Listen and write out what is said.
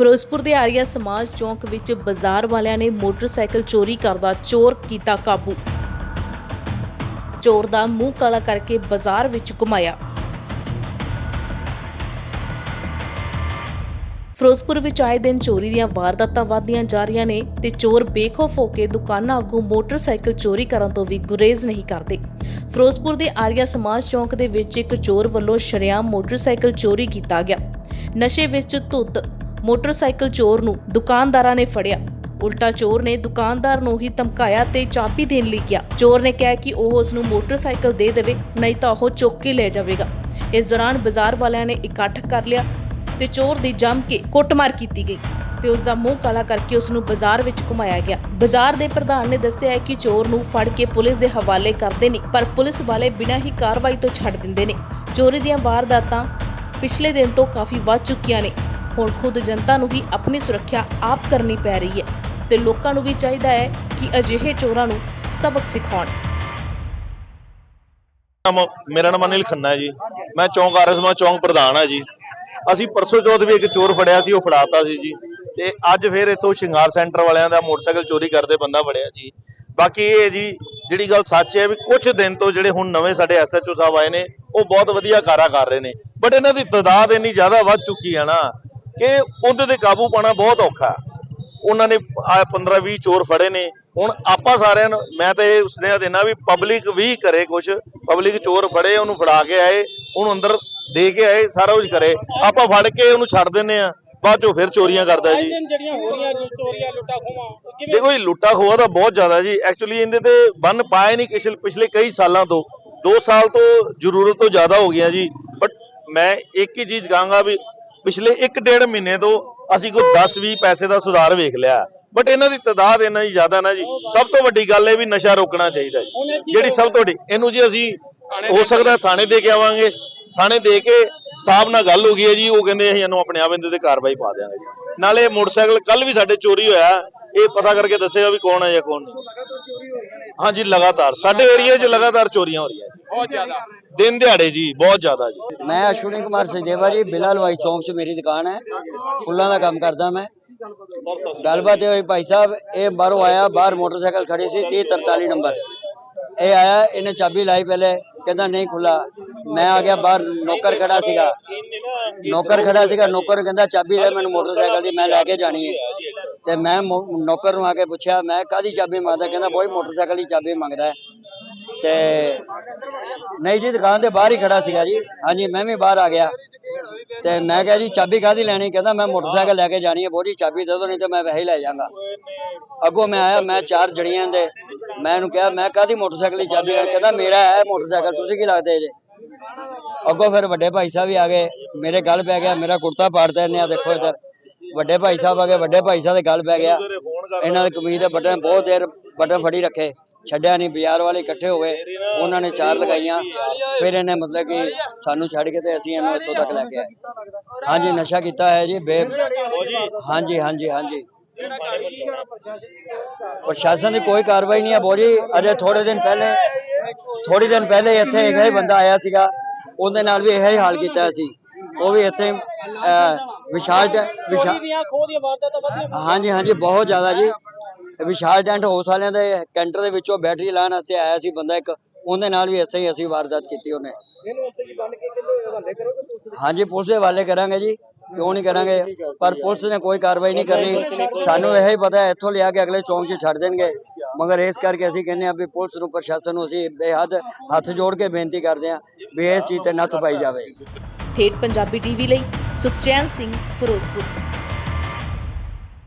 ਫਿਰੋਜ਼ਪੁਰ ਦੇ ਆਰੀਆ ਸਮਾਜ ਚੌਂਕ ਵਿੱਚ ਬਾਜ਼ਾਰ ਵਾਲਿਆਂ ਨੇ ਮੋਟਰਸਾਈਕਲ ਚੋਰੀ ਕਰਦਾ ਚੋਰ ਕੀਤਾ ਕਾਬੂ। ਚੋਰ ਦਾ ਮੂੰਹ ਕਾਲਾ ਕਰਕੇ ਬਾਜ਼ਾਰ ਵਿੱਚ ਘੁਮਾਇਆ। ਫਿਰੋਜ਼ਪੁਰ ਵਿੱਚ ਆਏ ਦਿਨ ਚੋਰੀ ਦੀਆਂ ਵਾਰਦਾਤਾਂ ਵਧਦੀਆਂ ਜਾ ਰਹੀਆਂ ਨੇ ਤੇ ਚੋਰ ਬੇਖੌਫ ਹੋ ਕੇ ਦੁਕਾਨਾਂ ਅੱਗੋਂ ਮੋਟਰਸਾਈਕਲ ਚੋਰੀ ਕਰਨ ਤੋਂ ਵੀ ਗੁਰੇਜ਼ ਨਹੀਂ ਕਰਦੇ। ਫਿਰੋਜ਼ਪੁਰ ਦੇ ਆਰੀਆ ਸਮਾਜ ਚੌਂਕ ਦੇ ਵਿੱਚ ਇੱਕ ਚੋਰ ਵੱਲੋਂ ਸ਼ਰੇਆਮ ਮੋਟਰਸਾਈਕਲ ਚੋਰੀ ਕੀਤਾ ਗਿਆ। ਨਸ਼ੇ ਵਿੱਚ ਧੁੱਤ ਮੋਟਰਸਾਈਕਲ ਚੋਰ ਨੂੰ ਦੁਕਾਨਦਾਰਾਂ ਨੇ ਫੜਿਆ। ਉਲਟਾ ਚੋਰ ਨੇ ਦੁਕਾਨਦਾਰ ਨੂੰ ਹੀ ਧਮਕਾਇਆ ਤੇ ਚਾਬੀ ਦੇਣ ਲਈ ਕਿਹਾ। ਚੋਰ ਨੇ ਕਿਹਾ ਕਿ ਉਹ ਉਸ ਨੂੰ ਮੋਟਰਸਾਈਕਲ ਦੇ ਦੇਵੇ, ਨਹੀਂ ਤਾਂ ਉਹ ਚੁੱਕ ਕੇ ਲੈ ਜਾਵੇਗਾ। ਇਸ ਦੌਰਾਨ ਬਾਜ਼ਾਰ ਵਾਲਿਆਂ ਨੇ ਇਕੱਠ ਕਰ ਲਿਆ ਤੇ ਚੋਰ ਦੀ ਜੰਮ ਕੇ ਕੁੱਟਮਾਰ ਕੀਤੀ ਗਈ ਤੇ ਉਸ ਦਾ ਮੂੰਹ ਕਾਲਾ ਕਰਕੇ ਉਸ ਨੂੰ ਬਾਜ਼ਾਰ ਵਿੱਚ ਘੁਮਾਇਆ ਗਿਆ। ਬਾਜ਼ਾਰ ਦੇ ਪ੍ਰਧਾਨ ਨੇ ਦੱਸਿਆ ਹੈ ਕਿ ਚੋਰ ਨੂੰ ਫੜ ਕੇ ਪੁਲਿਸ ਦੇ ਹਵਾਲੇ ਕਰਦੇ ਨੇ, ਪਰ ਪੁਲਿਸ ਵਾਲੇ ਬਿਨਾਂ ਹੀ ਕਾਰਵਾਈ ਤੋਂ ਛੱਡ ਦਿੰਦੇ ਨੇ। ਚੋਰੀ ਦੀਆਂ ਵਾਰਦਾਤਾਂ ਪਿਛਲੇ ਦਿਨ ਤੋਂ ਕਾਫੀ ਵੱਧ ਚੁੱਕੀਆਂ ਨੇ। ਹੁਣ ਖੁਦ ਜਨਤਾ ਨੂੰ ਵੀ ਆਪਣੀ ਸੁਰੱਖਿਆ ਆਪ ਕਰਨੀ ਪੈ ਰਹੀ ਹੈ ਤੇ ਲੋਕਾਂ ਨੂੰ ਵੀ ਚਾਹੀਦਾ ਹੈ ਕਿ ਅਜਿਹੇ ਚੋਰਾਂ ਨੂੰ ਸਬਕ ਸਿਖਾਉਣ। ਮੇਰਾ ਨਾਮ ਅਨਿਲ ਖੰਨਾ ਹੈ ਜੀ। ਮੈਂ ਚੌਂਕ ਆਰਐਸਮਾ ਚੌਂਕ ਪ੍ਰਧਾਨ ਆ ਜੀ। ਅਸੀਂ ਪਰਸੋਂ ਚੌਥ ਵੀ ਇੱਕ ਚੋਰ ਫੜਿਆ ਸੀ, ਉਹ ਫੜਾਤਾ ਸੀ ਜੀ। ਤੇ ਅੱਜ ਫਿਰ ਇੱਥੋਂ ਸ਼ਿੰਗਾਰ ਸੈਂਟਰ ਵਾਲਿਆਂ ਦਾ ਮੋਟਰਸਾਈਕਲ ਚੋਰੀ ਕਰਦੇ ਬੰਦਾ ਫੜਿਆ ਜੀ। ਬਾਕੀ ਇਹ ਜੀ, ਜਿਹੜੀ ਗੱਲ ਸੱਚ ਹੈ ਵੀ ਕੁਝ ਦਿਨ ਤੋਂ ਜਿਹੜੇ ਹੁਣ ਨਵੇਂ ਸਾਡੇ ਐਸਐਚਓ ਸਾਹਿਬ ਆਏ ਨੇ, ਉਹ ਬਹੁਤ ਵਧੀਆ ਕਾਰਾ ਕਰ ਰਹੇ ਨੇ। ਬਟ ਇਹਨਾਂ ਦੀ ਤਦਾਦ ਇੰਨੀ ਜ਼ਿਆਦਾ ਵੱਧ ਚੁੱਕੀ ਹੈ ਨਾ ਕਿ ਉਹਦੇ ਤੇ ਕਾਬੂ ਪਾਣਾ ਬਹੁਤ ਔਖਾ। ਉਹਨਾਂ ਨੇ 15 20 ਚੋਰ ਫੜੇ ਨੇ। ਹੁਣ ਆਪਾਂ ਸਾਰਿਆਂ ਨੂੰ ਮੈਂ ਤਾਂ ਇਹ ਸੁਨੇਹਾ ਦੇਣਾ ਵੀ ਪਬਲਿਕ ਵੀ ਕਰੇ ਕੁਝ ਪਬਲਿਕ ਚੋਰ ਫੜੇ ਉਹਨੂੰ ਫੜਾ ਕੇ ਆਏ ਉਹਨੂੰ ਅੰਦਰ ਦੇ ਕੇ ਆਏ ਸਾਰਾ ਕੁਝ ਕਰੇ। ਆਪਾਂ ਫੜ ਕੇ ਉਹਨੂੰ ਛੱਡ ਦਿੰਨੇ ਆ ਬਾਅਦ ਚੋਂ ਫਿਰ ਚੋਰੀਆਂ ਕਰਦਾ ਜੀ। ਦਿਨ ਜਿਹੜੀਆਂ ਹੋ ਰਹੀਆਂ ਜੋ ਚੋਰੀਆਂ ਲੁੱਟਾ ਦੇਖੋ ਇਹ ਖੋਆ ਤਾਂ ਬਹੁਤ ਜ਼ਿਆਦਾ ਜੀ। ਐਕਚੁਅਲੀ ਇਹਦੇ ਤੇ ਬੰਨ ਪਾਏ ਨਹੀਂ ਪਿਛਲੇ ਪਿਛਲੇ ਕਈ ਸਾਲਾਂ ਤੋਂ। 2 ਸਾਲ ਤੋਂ ਜ਼ਰੂਰਤ ਤੋਂ ਜ਼ਿਆਦਾ ਹੋ ਗਿਆ ਜੀ। ਬਟ ਮੈਂ ਇੱਕ ਹੀ ਚੀਜ਼ ਕਹਾਂਗਾ ਵੀ ਪਿਛਲੇ 1.5 ਮਹੀਨੇ ਤੋਂ ਅਸੀਂ ਕੋਈ 10-20 ਪੈਸੇ ਦਾ ਸੁਧਾਰ ਵੇਖ ਲਿਆ। ਬਟ ਇਹਨਾਂ ਦੀ ਤਦਾਦ ਇੰਨਾ ਹੀ ਜ਼ਿਆਦਾ ਨਾ ਜੀ। ਸਭ ਤੋਂ ਵੱਡੀ ਗੱਲ ਇਹ ਵੀ ਨਸ਼ਾ ਰੋਕਣਾ ਚਾਹੀਦਾ ਜੀ। ਜਿਹੜੀ ਸਭ ਤੋਂ ਵੱਡੀ ਇਹਨੂੰ ਜੀ ਅਸੀਂ ਹੋ ਸਕਦਾ ਥਾਣੇ ਦੇ ਕੇ ਆਵਾਂਗੇ। ਥਾਣੇ ਦੇ ਕੇ ਸਾਹਿਬ ਨਾਲ ਗੱਲ ਹੋ ਗਈ ਹੈ ਜੀ। ਉਹ ਕਹਿੰਦੇ ਅਸੀਂ ਇਹਨੂੰ ਆਪਣੇ ਆਪ ਇਹਦੇ ਤੇ ਕਾਰਵਾਈ ਪਾ ਦਿਆਂਗੇ ਜੀ। ਨਾਲੇ ਮੋਟਰਸਾਈਕਲ ਕੱਲ ਵੀ ਸਾਡੇ ਚੋਰੀ ਹੋਇਆ। ਇਹ ਪਤਾ ਕਰਕੇ ਦੱਸੇਗਾ ਵੀ ਕੌਣ ਹੈ ਜਾਂ ਕੌਣ ਨਹੀਂ। ਹਾਂਜੀ, ਲਗਾਤਾਰ। ਸਾਡੇ ਏਰੀਆ 'ਚ ਲਗਾਤਾਰ ਚੋਰੀਆਂ ਹੋ ਰਹੀਆਂ ਬਹੁਤ ਜ਼ਿਆਦਾ। ਦਿਨ ਦਿਹਾੜੇ ਜੀ, ਬਹੁਤ ਜ਼ਿਆਦਾ ਜੀ। ਮੈਂ ਅਸ਼ਵਨੀ ਕੁਮਾਰ ਸਜੇਵਾ ਜੀ, ਬਿਲਾ ਲਵਾਈ ਚੌਂਕ 'ਚ ਮੇਰੀ ਦੁਕਾਨ ਹੈ। ਫੁੱਲਾਂ ਦਾ ਕੰਮ ਕਰਦਾ ਮੈਂ। ਗੱਲਬਾਤ ਇਹ ਹੋਈ ਭਾਈ ਸਾਹਿਬ, ਇਹ ਬਾਹਰੋਂ ਆਇਆ, ਬਾਹਰ ਮੋਟਰਸਾਈਕਲ ਖੜੀ ਸੀ 3043 ਨੰਬਰ। ਇਹ ਆਇਆ, ਇਹਨੇ ਚਾਬੀ ਲਾਈ ਪਹਿਲੇ, ਕਹਿੰਦਾ ਨਹੀਂ ਖੁੱਲਾ ਮੈਂ ਆ ਗਿਆ ਬਾਹਰ, ਨੌਕਰ ਖੜਾ ਸੀਗਾ। ਨੌਕਰ ਖੜਾ ਸੀਗਾ, ਨੌਕਰ ਕਹਿੰਦਾ, ਚਾਬੀ ਦੇ ਮੈਨੂੰ ਮੋਟਰਸਾਈਕਲ ਦੀ, ਮੈਂ ਲੈ ਕੇ ਜਾਣੀ ਹੈ। ਤੇ ਮੈਂ ਨੌਕਰ ਨੂੰ ਆ ਕੇ ਪੁੱਛਿਆ, ਮੈਂ ਕਾਦੀ ਚਾਬੀ ਮੰਗਦਾ? ਕਹਿੰਦਾ, ਬੋਈ ਮੋਟਰਸਾਈਕਲ ਦੀ ਚਾਬੀ ਮੰਗਦਾ ਤੇ ਨਹੀਂ ਜੀ ਦੁਕਾਨ ਦੇ ਬਾਹਰ ਹੀ ਖੜਾ ਸੀਗਾ ਜੀ। ਹਾਂਜੀ, ਮੈਂ ਵੀ ਬਾਹਰ ਆ ਗਿਆ। ਤੇ ਮੈਂ ਕਿਹਾ ਜੀ, ਚਾਬੀ ਕਾਦੀ ਲੈਣੀ? ਕਹਿੰਦਾ, ਮੈਂ ਮੋਟਰਸਾਈਕਲ ਲੈ ਕੇ ਜਾਣੀ ਹੈ, ਬੋਰੀ ਚਾਬੀ ਦੇ ਦਿਓ, ਨਹੀਂ ਤੇ ਮੈਂ ਵੈਸੇ ਹੀ ਲੈ ਜਾਵਾਂਗਾ। ਅੱਗੋਂ ਮੈਂ ਆਇਆ, ਮੈਂ ਚਾਰ ਜਣੀਆਂ ਦੇ, ਮੈਂ ਇਹਨੂੰ ਕਿਹਾ, ਮੈਂ ਕਾਦੀ ਮੋਟਰਸਾਈਕਲ ਦੀ ਚਾਬੀ ਲੈਣੀ? ਕਹਿੰਦਾ, ਮੇਰਾ ਹੈ ਮੋਟਰਸਾਈਕਲ, ਤੁਸੀਂ ਕੀ ਲੱਗਦੇ ਜੇ? ਅੱਗੋਂ ਫਿਰ ਵੱਡੇ ਭਾਈ ਸਾਹਿਬ ਵੀ ਆ ਗਏ, ਮੇਰੇ ਗੱਲ ਪੈ ਗਿਆ, ਮੇਰਾ ਕੁੜਤਾ ਪਾੜਤਾ ਇਹਨੇ ਆ ਦੇਖੋ ਇੱਧਰ। ਵੱਡੇ ਭਾਈ ਸਾਹਿਬ ਆ ਗਏ, ਵੱਡੇ ਭਾਈ ਸਾਹਿਬ ਦੇ ਗੱਲ ਪੈ ਗਿਆ। ਇਹਨਾਂ ਦੇ ਕਮੀਜ਼ ਦੇ ਬਟਨ ਬਹੁਤ ਦੇਰ ਬਟਨ ਫੜੀ ਰੱਖੇ। ਛੱਡਿਆ ਨਹੀਂ ਬਾਜ਼ਾਰ ਵਾਲੇ ਇਕੱਠੇ ਹੋ ਗਏ। ਉਹਨਾਂ ਨੇ ਚਾਰ ਲਗਾਈਆਂ। ਫਿਰ ਇਹਨੇ ਮਤਲਬ ਕਿ ਸਾਨੂੰ ਛੱਡ ਕੇ ਤੇ ਅਸੀਂ ਇਹਨੂੰ ਇੱਥੋਂ ਤੱਕ ਲੈ ਕੇ ਆਏ। ਹਾਂਜੀ ਨਸ਼ਾ ਕੀਤਾ ਹੈ ਜੀ ਬੇ ਹਾਂਜੀ। ਹਾਂਜੀ ਹਾਂਜੀ ਪ੍ਰਸ਼ਾਸਨ ਦੀ? ਕੋਈ ਕਾਰਵਾਈ ਨਹੀਂ ਹੈ ਬੋਜੀ। ਅਜੇ ਥੋੜੇ ਦਿਨ ਪਹਿਲੇ ਥੋੜੀ ਦਿਨ ਪਹਿਲੇ ਇੱਥੇ ਇੱਕ ਹੀ ਬੰਦਾ ਆਇਆ ਸੀਗਾ। ਉਹਦੇ ਨਾਲ ਵੀ ਇਹੋ ਹੀ ਹਾਲ ਕੀਤਾ ਸੀ। ਉਹ ਵੀ ਇੱਥੇ ਵਿਸ਼ਾਲ ਵਿਸ਼ਾਲ ਹਾਂਜੀ ਹਾਂਜੀ ਬਹੁਤ ਜ਼ਿਆਦਾ ਜੀ। ਵਿਸ਼ਾਲ ਟੈਂਟ ਹਾਊਸ ਵਾਲਿਆਂ ਦੇ ਕੈਂਟਰ ਦੇ ਵਿੱਚੋਂ ਬੈਟਰੀ ਲਾਉਣ ਵਾਸਤੇ ਆਇਆ ਸੀ ਬੰਦਾ ਇੱਕ ਉਹਦੇ ਨਾਲ ਵੀ ਇਸੇ ਹੀ ਅਸੀਂ ਵਾਰਦਾਤ ਕੀਤੀ ਉਹਨੇ। ਹਾਂਜੀ ਪੁਲਿਸ ਦੇ ਹਵਾਲੇ ਕਰਾਂਗੇ ਜੀ ਕਿਉਂ ਨਹੀਂ ਕਰਾਂਗੇ? ਪਰ ਪੁਲਿਸ ਨੇ ਕੋਈ ਕਾਰਵਾਈ ਨਹੀਂ ਕਰਨੀ। ਸਾਨੂੰ ਇਹ ਹੀ ਪਤਾ ਹੈ ਇੱਥੋਂ ਲਿਆ ਕੇ ਅਗਲੇ ਚੌਂਕ 'ਚ ਛੱਡ ਦੇਣਗੇ। ਮਗਰ ਇਸ ਕਰਕੇ ਅਸੀਂ ਕਹਿੰਦੇ ਆ ਵੀ ਪੁਲਿਸ ਨੂੰ ਪ੍ਰਸ਼ਾਸਨ ਨੂੰ ਅਸੀਂ ਬੇਹੱਦ ਹੱਥ ਜੋੜ ਕੇ ਬੇਨਤੀ ਕਰਦੇ ਆ ਵੀ ਇਸ ਚੀਜ਼ ਤੇ ਨੱਥ ਪਾਈ ਜਾਵੇ। ਠੇਠ ਪੰਜਾਬੀ ਟੀਵੀ ਲਈ ਸੁਖਚੈਨ ਸਿੰਘ ਫਿਰੋਜ਼ਪੁਰ।